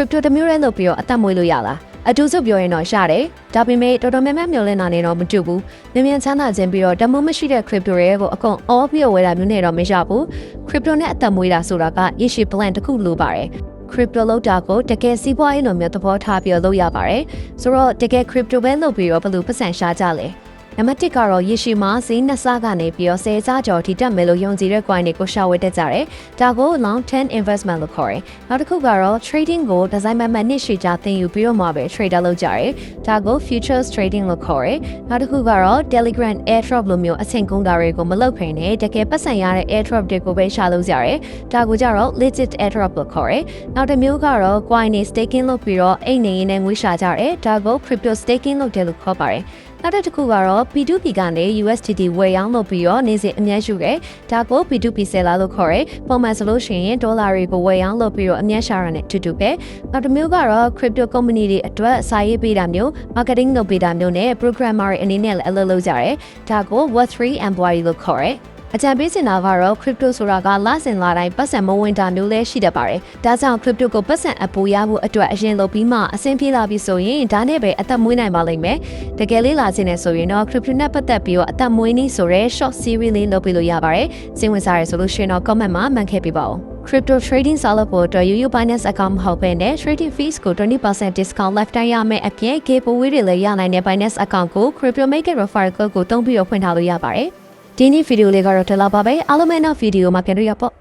crypto တစ်မျိုးတည်းလုပ်ပြီးတော့အသက်မွေးလို့ရလားအတူစုပြောရင်တော့ရတယ်ဒါပေမဲ့တော်တော်များများမျှော်လင့်တာနဲ့တော့မတူဘူးမြင်မြန်ချမ်းသာခြင်းပြီးတော့တမိုးမရှိတဲ့ crypto တွေကိုအကုန် all ပြီးတော့ဝယ်တာမျိုးနဲ့တော့မရဘူး crypto နဲ့အသက်မွေးတာဆိုတာကရရှိ plan တစ်ခုလိုပါတယ် crypto လောက်တာကိုတကယ်စီးပွားရေးလိုမျိုးသဘောထားပြီးတော့လုပ်ရပါတယ်ဆိုတော့တကယ် crypto ပဲလုပ်ပြီးတော့ဘယ်လိုပတ်စံရှာကြလဲ နံပါတ်1ကတော့ရေရှည်မှာဈေးနှစ်ဆကနေပြီးတော့10စားကျော်ထိတက်မယ်လို့ယုံကြည်တဲ့ coin တွေကိုရှာဝယ်တတ်ကြတယ်။ဒါကို long term investment လို့ခေါ်တယ်။နောက်တစ်ခုကတော့ trading ကို design မှတ်မှတ်နှစ်ရှည်ကြာသင်ယူပြီးတော့မှပဲ trader လုပ်ကြတယ်။ဒါကို futures trading လို့ခေါ်တယ်။နောက်တစ်ခုကတော့ Telegram airdrop လိုမျိုးအချိန်ကုန်တာတွေကိုမလုပ်ခင်နဲ့တကယ်ပတ်စံရတဲ့ airdrop တွေကိုပဲရှာလို့ကြရတယ်။ဒါကိုကြတော့ legit airdrop လို့ခေါ်တယ်။နောက်တစ်မျိုးကတော့ coin တွေ staking လုပ်ပြီးတော့အိတ်နေရင်းနဲ့ငွေရှာကြတယ်။ဒါကို crypto staking လုပ်တယ်လို့ခေါ်ပါတယ်။နောက်တစ်ခုကတော့ P2P ကနေ USDT ဝယ်ရောင်းလုပ်ပြီးတော့နေ့စဉ်အများစုတယ်။ဒါကို P2P seller လို့ခေါ်တယ်။ပုံမှန်ဆိုလို့ရှိရင်ဒေါ်လာတွေကိုဝယ်ရောင်းလုပ်ပြီးတော့အများရှာရတဲ့တူတူပဲ။နောက်တစ်မျိုးကတော့ crypto company တွေအတွက်စာရေးပေးတာမျိုး marketing လုပ်ပေးတာမျိုးနဲ့ programmer တွေအနေနဲ့လည်းအလုပ်လုပ်ကြတယ်။ဒါကို Web3 employee လို့ခေါ်တယ်။ အကြံပေးစင်တာကတော့ crypto ဆိုတာကလဆင်လာတိုင်းပတ်စံမဝင်တာမျိုးလဲရှိတတ်ပါတယ်။ဒါကြောင့် crypto ကိုပတ်စံအပူရဖို့အတွက်အရင်လုပ်ပြီးမှအဆင်ပြေလာပြီဆိုရင်ဒါနဲ့ပဲအသက်မွေးနိုင်ပါလိမ့်မယ်။တကယ်လေးလာခြင်းနဲ့ဆိုရင်တော့ crypto နဲ့ပတ်သက်ပြီးတော့အသက်မွေးနည်းဆိုရဲ short series လေးလုပ်ပြီးလို့ရပါတယ်။စိတ်ဝင်စားရဆိုလို့ရှိရင်တော့ comment မှာမှန်ခဲ့ပေးပါဦး။ crypto trading ဆောက်လုပ်ဖို့အတွက် UU Binance account မဟုတ်ဘဲနဲ့ trading fees ကို20% discount lifetime ရမယ်အပြင် giveaway တွေလည်းရနိုင်တဲ့ Binance account ကို crypto maker referral code ကိုတုံးပြီးတော့ဖွင့်ထားလို့ရပါတယ်။ ဒီနေ့ဗီဒီယိုလေးကတော့ဒီလောက်ပါပဲအားလုံးပဲနောက်ဗီဒီယိုမှာပြန်တွေ့ရပေါ့